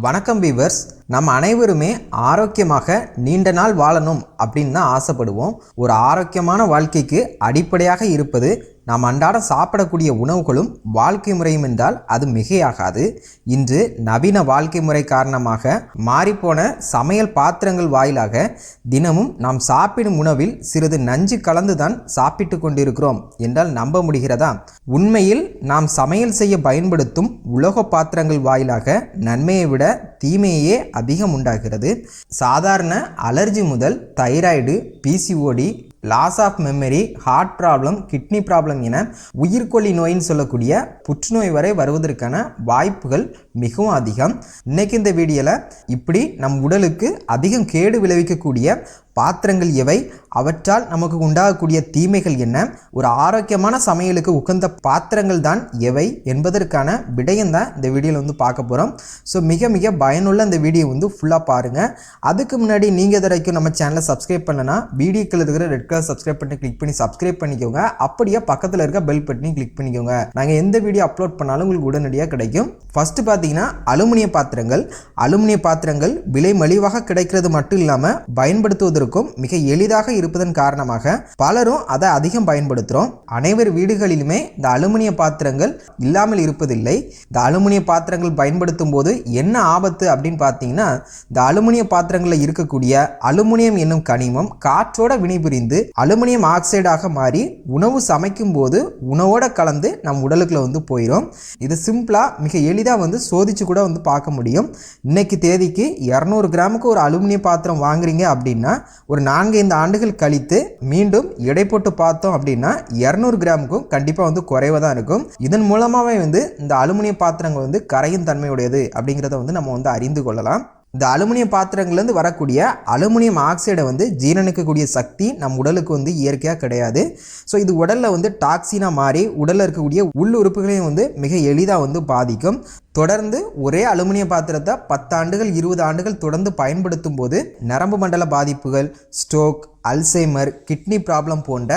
வணக்கம் வீவர்ஸ். நம்ம அனைவருமே ஆரோக்கியமாக நீண்ட நாள் வாழணும் அப்படின்னு தான் ஆசைப்படுவோம். ஒரு ஆரோக்கியமான வாழ்க்கைக்கு அடிப்படையாக இருப்பது நாம் அன்றாடம் சாப்பிடக்கூடிய உணவுகளும் வாழ்க்கை முறையும் என்றால் அது மிகையாகாது. இன்று நவீன வாழ்க்கை முறை காரணமாக மாறிப்போன சமையல் பாத்திரங்கள் வாயிலாக தினமும் நாம் சாப்பிடும் உணவில் சிறிது நஞ்சு கலந்துதான் சாப்பிட்டு கொண்டிருக்கிறோம் என்றால் நம்ப முடிகிறதா? உண்மையில் நாம் சமையல் செய்ய பயன்படுத்தும் உலோக பாத்திரங்கள் வாயிலாக நன்மையை விட தீமையே அதிகம் உண்டாகிறது. சாதாரண அலர்ஜி முதல் thyroid PCOD loss of memory heart problem kidney problem என உயிர்கொல்லி நோயின்னு சொல்லக்கூடிய புற்றுநோய் வரை வருவதற்கான வாய்ப்புகள் மிகவும் அதிகம். இன்றைக்கி இந்த வீடியோவில் இப்படி நம் உடலுக்கு அதிகம் கேடு விளைவிக்கக்கூடிய பாத்திரங்கள் எவை? அவற்றால் நமக்கு உண்டாகக்கூடிய தீமைகள் என்ன? ஒரு ஆரோக்கியமான சமையலுக்கு உகந்த பாத்திரங்கள் தான் எவை என்பதற்கான விடயம் தான் இந்த வீடியோவில் வந்து பார்க்க போகிறோம் ஸோ மிக மிக பயனுள்ள இந்த வீடியோ வந்து ஃபுல்லாக பாருங்கள் அதுக்கு முன்னாடி நீங்கள் இது வரைக்கும் நம்ம சேனலை சப்ஸ்கிரைப் பண்ணலன்னா வீடியோக்கில் இருக்கிற ரெட் கலர் சப்ஸ்கிரைப் பண்ணி கிளிக் பண்ணி சப்ஸ்கிரைப் பண்ணிக்கோங்க. அப்படியே பக்கத்தில் இருக்க பெல் பட்டனையும் கிளிக் பண்ணிக்கோங்க. நாங்கள் எந்த வீடியோ அப்லோட் பண்ணாலும் உங்களுக்கு உடனடியாக கிடைக்கும். ஃபஸ்ட்டு பார்த்தீங்கன்னா அலுமினிய பாத்திரங்கள் அலுமினிய பாத்திரங்கள் விலை மலிவாக கிடைக்கிறது மட்டும் இல்லாமல் பயன்படுத்துவதற்கும் மிக எளிதாக இருப்பதன் காரணமாக பலரும் அதை அதிகம் பயன்படுத்துகிறோம் அனைவர் வீடுகளிலுமே இந்த அலுமினிய பாத்திரங்கள் இல்லாமல் இருப்பதில்லை. இந்த அலுமினிய பாத்திரங்கள் பயன்படுத்தும் போது என்ன ஆபத்து அப்படின்னு பார்த்தீங்கன்னா இந்த அலுமினிய பாத்திரங்களில் இருக்கக்கூடிய அலுமினியம் என்னும் கனிமம் காற்றோட வினைபுரிந்து அலுமினியம் ஆக்சைடாக மாறி உணவு சமைக்கும் போது உணவோட கலந்து நம் உடலுக்குள்ள வந்து போயிடும் இது சிம்பிளாக மிக எளிதாக வந்து சோதிச்சு கூட வந்து பார்க்க முடியும். இன்னைக்கு தேதிக்கு இரநூறு கிராமுக்கு ஒரு அலுமினிய பாத்திரம் வாங்குறீங்க அப்படின்னா ஒரு நான்கு ஐந்து ஆண்டுகள் கழித்து மீண்டும் எடை போட்டு பார்த்தோம் அப்படின்னா இரநூறு கிராமுக்கும் கண்டிப்பாக வந்து குறைவாக தான் இருக்கும். இதன் மூலமாகவே வந்து இந்த அலுமினிய பாத்திரங்கள் வந்து கரையும் தன்மையுடையது அப்படிங்கிறத வந்து நம்ம வந்து அறிந்து கொள்ளலாம். இந்த அலுமினியம் பாத்திரங்கள்லேருந்து வரக்கூடிய அலுமினியம் ஆக்சைடை வந்து ஜீரணிக்கக்கூடிய சக்தி நம் உடலுக்கு வந்து இயற்கையாக கிடையாது. ஸோ இது உடலில் வந்து டாக்ஸினாக மாறி உடலில் இருக்கக்கூடிய உள் உறுப்புகளையும் வந்து மிக எளிதாக வந்து பாதிக்கும். தொடர்ந்து ஒரே அலுமினிய பாத்திரத்தை பத்தாண்டுகள் இருபது ஆண்டுகள் தொடர்ந்து பயன்படுத்தும் போது நரம்பு மண்டல பாதிப்புகள் ஸ்ட்ரோக் அல்சைமர் கிட்னி ப்ராப்ளம் போன்ற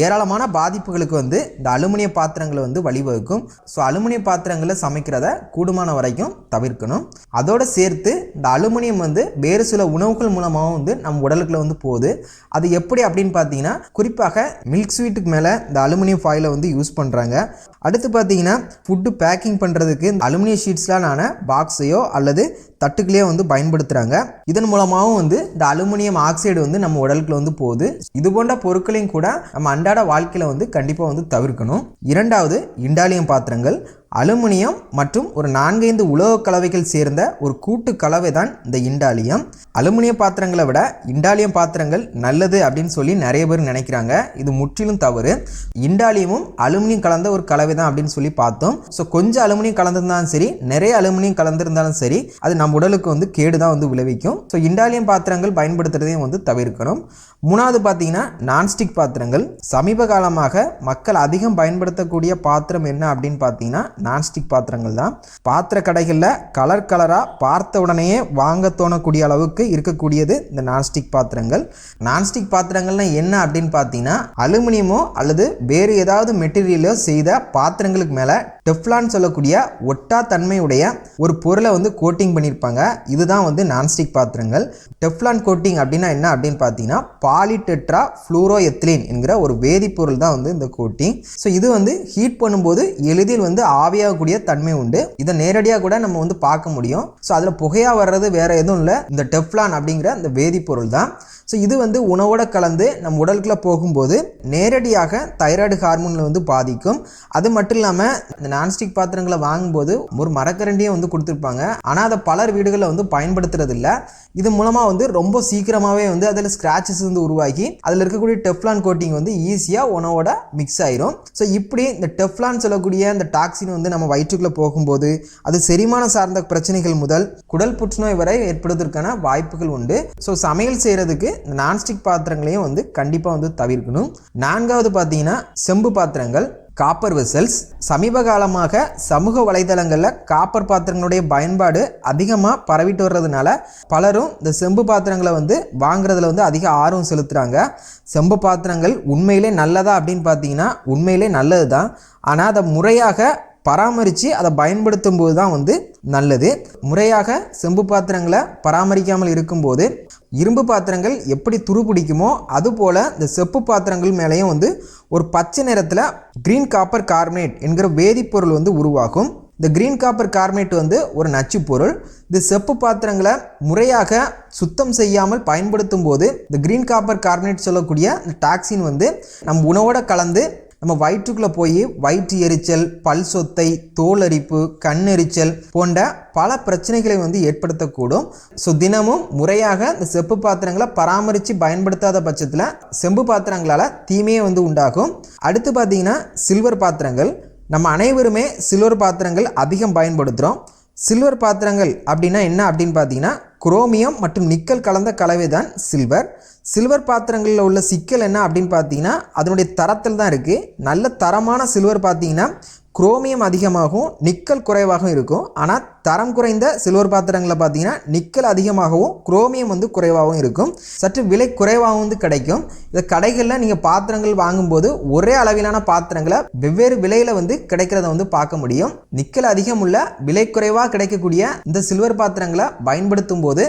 ஏராளமான பாதிப்புகளுக்கு வந்து இந்த அலுமினிய பாத்திரங்களை வந்து வழிவகுக்கும். ஸோ அலுமினிய பாத்திரங்களை சமைக்கிறத கூடுமான வரைக்கும் தவிர்க்கணும். அதோடு சேர்த்து இந்த அலுமினியம் வந்து வேறு சில உணவுகள் மூலமாகவும் வந்து நம்ம உடலுக்குள்ள வந்து போகுது. அது எப்படி அப்படின்னு பார்த்தீங்கன்னா குறிப்பாக மில்க் ஸ்வீட்டுக்கு மேலே இந்த அலுமினியம் ஃபாயிலை வந்து யூஸ் பண்ணுறாங்க அடுத்து பார்த்தீங்கன்னா ஃபுட்டு பேக்கிங் பண்ணுறதுக்கு இந்த அலுமினியம் ஷீட்ஸ்லாம் நான் பாக்ஸையோ அல்லது தட்டுக்களே வந்து பயன்படுத்துகிறாங்க இதன் மூலமாகவும் வந்து இந்த அலுமினியம் ஆக்சைடு வந்து நம்ம உடலுக்குள்ள வந்து போகுது. இது போன்ற பொருட்களையும் கூட நம்ம அன்றாட வாழ்க்கையில் வந்து கண்டிப்பாக வந்து தவிர்க்கணும். இரண்டாவது இண்டாலியம் பாத்திரங்கள். அலுமினியம் மற்றும் ஒரு நான்கைந்து உலோக கலவைகள் சேர்ந்த ஒரு கூட்டு கலவை தான் இந்த இண்டாலியம். அலுமினிய பாத்திரங்களை விட இண்டாலியம் பாத்திரங்கள் நல்லது அப்படின்னு சொல்லி நிறைய பேர் நினைக்கிறாங்க. இது முற்றிலும் தவறு. இண்டாலியமும் அலுமினியம் கலந்த ஒரு கலவை தான் அப்படின்னு சொல்லி பார்த்தோம். ஸோ கொஞ்சம் அலுமினியம் கலந்திருந்தாலும் சரி நிறைய அலுமினியம் கலந்திருந்தாலும் சரி அது நம் உடலுக்கு வந்து கேடு தான் வந்து விளைவிக்கும். ஸோ இண்டாலியம் பாத்திரங்கள் பயன்படுத்துறதையும் வந்து தவிர்க்கணும். மூணாவது பார்த்தீங்கன்னா நான்ஸ்டிக் பாத்திரங்கள். சமீப காலமாக மக்கள் அதிகம் பயன்படுத்தக்கூடிய பாத்திரம் என்ன அப்படின்னு பார்த்தீங்கன்னா நான்ஸ்டிக் பாத்திரங்கள் தான். பாத்திர கடைகளில் கலர் கலராக பார்த்த உடனேயே வாங்க தோணக்கூடிய அளவுக்கு இருக்கக்கூடியது இந்த நான்ஸ்டிக் பாத்திரங்கள். நான்ஸ்டிக் பாத்திரங்கள்னா என்ன அப்படின்னு பார்த்தீங்கன்னா அலுமினியமோ அல்லது வேறு ஏதாவது மெட்டீரியலோ செய்த பாத்திரங்களுக்கு மேலே டெஃப்லான் சொல்லக்கூடிய ஒட்டா தன்மையுடைய ஒரு பொருளை வந்து கோட்டிங் பண்ணியிருப்பாங்க. இதுதான் வந்து நான்ஸ்டிக் பாத்திரங்கள். டெஃப்லான் கோட்டிங் அப்படின்னா என்ன அப்படின்னு பார்த்தீங்கன்னா பாலிடெட்ரா ஃப்ளூரோ எத்திலின் என்கிற ஒரு வேதிப்பொருள் தான் வந்து இந்த கோட்டிங் ஸோ இது வந்து ஹீட் பண்ணும்போது எளிதில் வந்து ஆவியாகக்கூடிய தன்மை உண்டு. இதை நேரடியாக கூட நம்ம வந்து பார்க்க முடியும். ஸோ அதில் புகையாக வர்றது வேற எதுவும் இல்லை. இந்த டெஃப்லான் அப்படிங்கிற இந்த வேதிப்பொருள் தான். ஸோ இது வந்து உணவோட கலந்து நம் உடலுக்குள்ள போகும்போது நேரடியாக தைராய்டு ஹார்மோனில் வந்து பாதிக்கும். அது மட்டும் இல்லாமல் இந்த நான்ஸ்டிக் பாத்திரங்களை வாங்கும்போது ஒரு மரக்கரண்டியை வந்து கொடுத்துருப்பாங்க. ஆனால் அதை பலர் வீடுகளில் வந்து பயன்படுத்துறது இல்லை இது மூலமாக வந்து ரொம்ப சீக்கிரமாகவே வந்து அதில் ஸ்க்ராச்சஸ் வந்து உருவாகி அதில் இருக்கக்கூடிய டெஃப்லான் கோட்டிங் வந்து ஈஸியாக உணவோட மிக்ஸ் ஆயிரும். ஸோ இப்படி இந்த டெஃப்லான் சொல்லக்கூடிய இந்த டாக்ஸின் வந்து நம்ம வயிற்றுக்குள்ளே போகும்போது அது செரிமானம் சார்ந்த பிரச்சனைகள் முதல் குடல் புற்றுநோய் வரை ஏற்படுவதற்கான வாய்ப்புகள் உண்டு. ஸோ சமையல் செய்கிறதுக்கு இந்த நான்ஸ்டிக் பாத்திரங்களையும் வந்து கண்டிப்பாக வந்து தவிர்க்கணும். நான்காவது பார்த்தீங்கன்னா செம்பு பாத்திரங்கள். காப்பர் வெசல்ஸ் சமீப காலமாக சமூக வலைதளங்களில் காப்பர் பாத்திரங்களுடைய பயன்பாடு அதிகமாக பரவிட்டு வர்றதுனால பலரும் இந்த செம்பு பாத்திரங்களை வந்து வாங்குறதுல வந்து அதிக ஆர்வம் செலுத்துகிறாங்க செம்பு பாத்திரங்கள் உண்மையிலே நல்லதா அப்படின்னு பார்த்தீங்கன்னா உண்மையிலே நல்லது தான் ஆனால் அதை முறையாக பராமரித்து அதை பயன்படுத்தும் போது தான் வந்து நல்லது. முறையாக செம்பு பாத்திரங்களை பராமரிக்காமல் இருக்கும்போது இரும்பு பாத்திரங்கள் எப்படி துரு பிடிக்குமோ அதுபோல் இந்த செப்பு பாத்திரங்கள் மேலேயும் வந்து ஒரு பச்சை நிறத்தில் க்ரீன் காப்பர் கார்பனேட் என்கிற வேதிப்பொருள் வந்து உருவாகும். இந்த க்ரீன் காப்பர் கார்பனேட் வந்து ஒரு நச்சு பொருள். இந்த செப்பு பாத்திரங்களை முறையாக சுத்தம் செய்யாமல் பயன்படுத்தும் போது இந்த க்ரீன் காப்பர் கார்பனேட் சொல்லக்கூடிய இந்த டாக்ஸின் வந்து நம் உணவோட கலந்து நம்ம வயிற்றுக்குள்ளே போய் வயிற்று எரிச்சல் பல் சொத்தை தோல் அரிப்பு கண் எரிச்சல் போன்ற பல பிரச்சனைகளை வந்து ஏற்படுத்தக்கூடும். ஸோ தினமும் முறையாக இந்த செப்பு பாத்திரங்களை பராமரித்து பயன்படுத்தாத பட்சத்தில் செம்பு பாத்திரங்களால் தீமையே வந்து உண்டாகும். அடுத்து பார்த்தீங்கன்னா சில்வர் பாத்திரங்கள். நம்ம அனைவருமே சில்வர் பாத்திரங்கள் அதிகம் பயன்படுத்துகிறோம் சில்வர் பாத்திரங்கள் அப்படின்னா என்ன அப்படின்னு பார்த்தீங்கன்னா குரோமியம் மற்றும் நிக்கல் கலந்த கலவை தான் சில்வர். சில்வர் பாத்திரங்களில் உள்ள சிக்கல் என்ன அப்படின்னு பார்த்தீங்கன்னா அதனுடைய தரத்தில் தான் இருக்குது நல்ல தரமான சில்வர் பார்த்தீங்கன்னா குரோமியம் அதிகமாகவும் நிக்கல் குறைவாகவும் இருக்கும். ஆனால் தரம் குறைந்த சில்வர் பாத்திரங்களில் பார்த்தீங்கன்னா நிக்கல் அதிகமாகவும் குரோமியம் வந்து குறைவாகவும் இருக்கும். சற்று விலை குறைவாகவும் வந்து கிடைக்கும். இந்த கடைகளில் நீங்கள் பாத்திரங்கள் வாங்கும்போது ஒரே அளவிலான பாத்திரங்களை வெவ்வேறு விலையில் வந்து கிடைக்கிறத வந்து பார்க்க முடியும். நிக்கல் அதிகம் உள்ள விலை குறைவாக கிடைக்கக்கூடிய இந்த சில்வர் பாத்திரங்களை பயன்படுத்தும் போது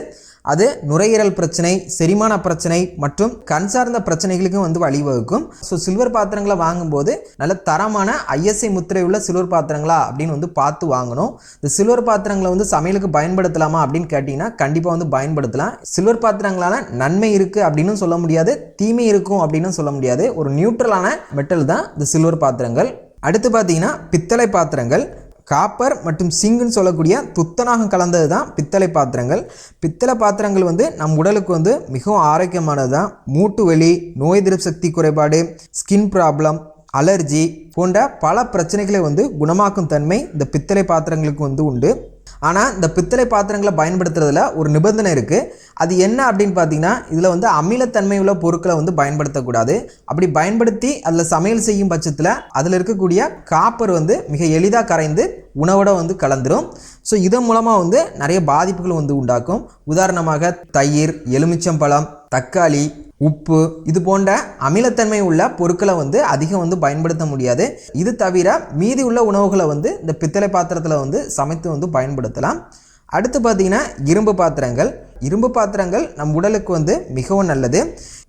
அது நுரையீரல் பிரச்சனை செரிமான பிரச்சனை மற்றும் கண் சார்ந்த பிரச்சனைகளுக்கும் வந்து வழிவகுக்கும். ஸோ சில்வர் பாத்திரங்களை வாங்கும்போது நல்ல தரமான ஐஎஸ்ஐ முத்திரை உள்ள சில்வர் பாத்திரங்களா அப்படின்னு வந்து பார்த்து வாங்கணும். இந்த சில்வர் பாத்திரங்களை வந்து சமையலுக்கு பயன்படுத்தலாமா அப்படின்னு கேட்டிங்கன்னா கண்டிப்பாக வந்து பயன்படுத்தலாம். சில்வர் பாத்திரங்களால் நன்மை இருக்குது அப்படின்னு சொல்ல முடியாது தீமை இருக்கும் அப்படின்னு சொல்ல முடியாது. ஒரு நியூட்ரலான மெட்டல் தான் இந்த சில்வர் பாத்திரங்கள். அடுத்து பார்த்தீங்கன்னா பித்தளை பாத்திரங்கள். காப்பர் மற்றும் சிங்குன்னு சொல்லக்கூடிய துத்தநாகம் கலந்தது தான் பித்தளை பாத்திரங்கள். பித்தளை பாத்திரங்கள் வந்து நம் உடலுக்கு வந்து மிகவும் ஆரோக்கியமானது தான் மூட்டு வலி நோய் எதிர்ப்பு சக்தி குறைபாடு ஸ்கின் ப்ராப்ளம் அலர்ஜி போன்ற பல பிரச்சனைகளை வந்து குணமாக்கும் தன்மை இந்த பித்தளை பாத்திரங்களுக்கு வந்து உண்டு. ஆனால் இந்த பித்தளை பாத்திரங்களை பயன்படுத்துறதுல ஒரு நிபந்தனை இருக்குது அது என்ன அப்படின்னு பார்த்தீங்கன்னா இதில் வந்து அமிலத்தன்மை உள்ள பொருட்களை வந்து பயன்படுத்தக்கூடாது. அப்படி பயன்படுத்தி அதில் சமையல் செய்யும் பட்சத்தில் அதில் இருக்கக்கூடிய காப்பர் வந்து மிக எளிதாக கரைந்து உணவோட வந்து கலந்துரும். ஸோ இதன் மூலமாக வந்து நிறைய பாதிப்புகள் வந்து உண்டாக்கும். உதாரணமாக தயிர் எலுமிச்சம்பழம் தக்காளி உப்பு இது போன்ற அமிலத்தன்மை உள்ள பொருட்களை வந்து அதிகம் வந்து பயன்படுத்த முடியாது. இது தவிர மீதி உள்ள உணவுகளை வந்து இந்த பித்தளை பாத்திரத்தில் வந்து சமைத்து வந்து பயன்படுத்தலாம். அடுத்து பார்த்தீங்கன்னா இரும்பு பாத்திரங்கள். இரும்பு பாத்திரங்கள் நம் உடலுக்கு வந்து மிகவும் நல்லது.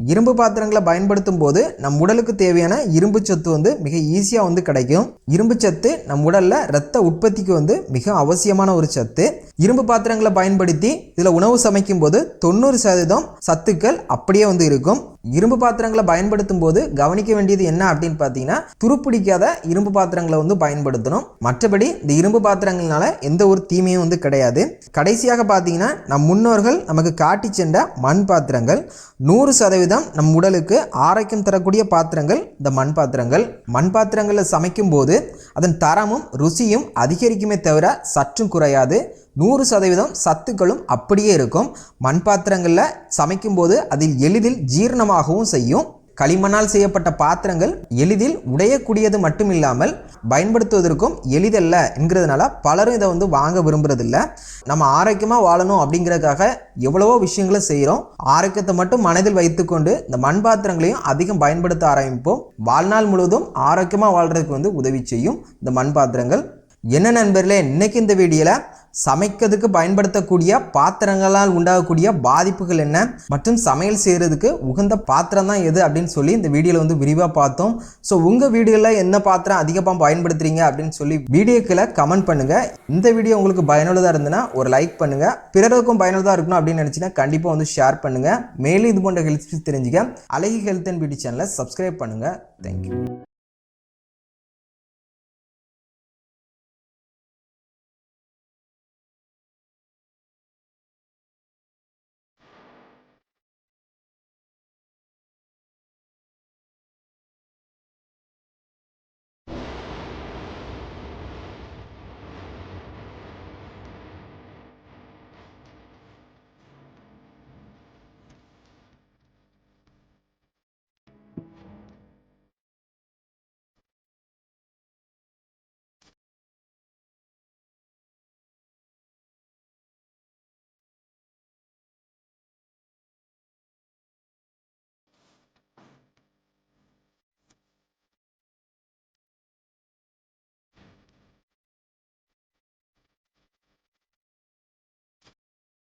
இரும்பு பாத்திரங்களை பயன்படுத்தும் போது நம் உடலுக்கு தேவையான இரும்பு சத்து வந்து மிக ஈஸியாக வந்து கிடைக்கும். இரும்பு சத்து நம் உடலில் இரத்த உற்பத்திக்கு வந்து மிக அவசியமான ஒரு சத்து. இரும்பு பாத்திரங்களை பயன்படுத்தி இதில் உணவு சமைக்கும் போது தொண்ணூறு சதவீதம் சத்துக்கள் அப்படியே வந்து இருக்கும். இரும்பு பாத்திரங்களை பயன்படுத்தும் போது கவனிக்க வேண்டியது என்ன அப்படின்னு பார்த்தீங்கன்னா துருப்பிடிக்காத இரும்பு பாத்திரங்களை வந்து பயன்படுத்தணும். மற்றபடி இந்த இரும்பு பாத்திரங்கள்னால எந்த ஒரு தீமையும் வந்து கிடையாது. கடைசியாக பார்த்தீங்கன்னா நம் முன்னோர்கள் நமக்கு காட்டி சென்ற மண் பாத்திரங்கள் நூறு சதவீதம் நம் உடலுக்கு ஆரோக்கியம் தரக்கூடிய பாத்திரங்கள் இந்த மண் பாத்திரங்கள். மண் பாத்திரங்களில் சமைக்கும் போது அதன் தரமும் ருசியும் அதிகரிக்குமே தவிர சற்றும் குறையாது. நூறு சதவீதம் சத்துக்களும் அப்படியே இருக்கும். மண் பாத்திரங்களில் சமைக்கும்போது அதில் எளிதில் ஜீரணமாகவும் செய்யும். களிமண்ணால் செய்யப்பட்ட பாத்திரங்கள் எளிதில் உடையக்கூடியது மட்டும் இல்லாமல் பயன்படுத்துவதற்கும் எளிதல்ல என்கிறதுனால பலரும் இதை வந்து வாங்க விரும்புறதில்ல. நம்ம ஆரோக்கியமாக வாழணும் அப்படிங்கிறதுக்காக எவ்வளவோ விஷயங்களை செய்கிறோம் ஆரோக்கியத்தை மட்டும் மனதில் வைத்துக்கொண்டு இந்த மண் பாத்திரங்களையும் அதிகம் பயன்படுத்த ஆரம்பிப்போம். வாழ்நாள் முழுவதும் ஆரோக்கியமாக வாழ்கிறதுக்கு வந்து உதவி செய்யும் இந்த மண் பாத்திரங்கள். என்ன நண்பர்களே இன்றைக்கி இந்த வீடியோவில் சமைக்கிறதுக்கு பயன்படுத்தக்கூடிய பாத்திரங்களால் உண்டாகக்கூடிய பாதிப்புகள் என்ன மற்றும் சமையல் செய்கிறதுக்கு உகந்த பாத்திரம் தான் எது அப்படின்னு சொல்லி இந்த வீடியோவில் வந்து விரிவாக பார்த்தோம். ஸோ உங்கள் வீடியோவில் என்ன பாத்திரம் அதிகமாக பயன்படுத்துறீங்க அப்படின்னு சொல்லி வீடியோக்களை கமெண்ட் பண்ணுங்கள் இந்த வீடியோ உங்களுக்கு பயனுள்ளதாக இருந்ததுன்னா ஒரு லைக் பண்ணுங்கள் பிறருக்கும் பயனுள்ளதாக இருக்கணும் அப்படின்னு நினச்சின்னா கண்டிப்பாக வந்து ஷேர் பண்ணுங்கள் மேலும் இது போன்ற ஹெல்த் தெரிஞ்சுக்க அழகி ஹெல்த் அண்ட் பியூட்டி சேனலை சப்ஸ்கிரைப் பண்ணுங்கள் தேங்க்யூ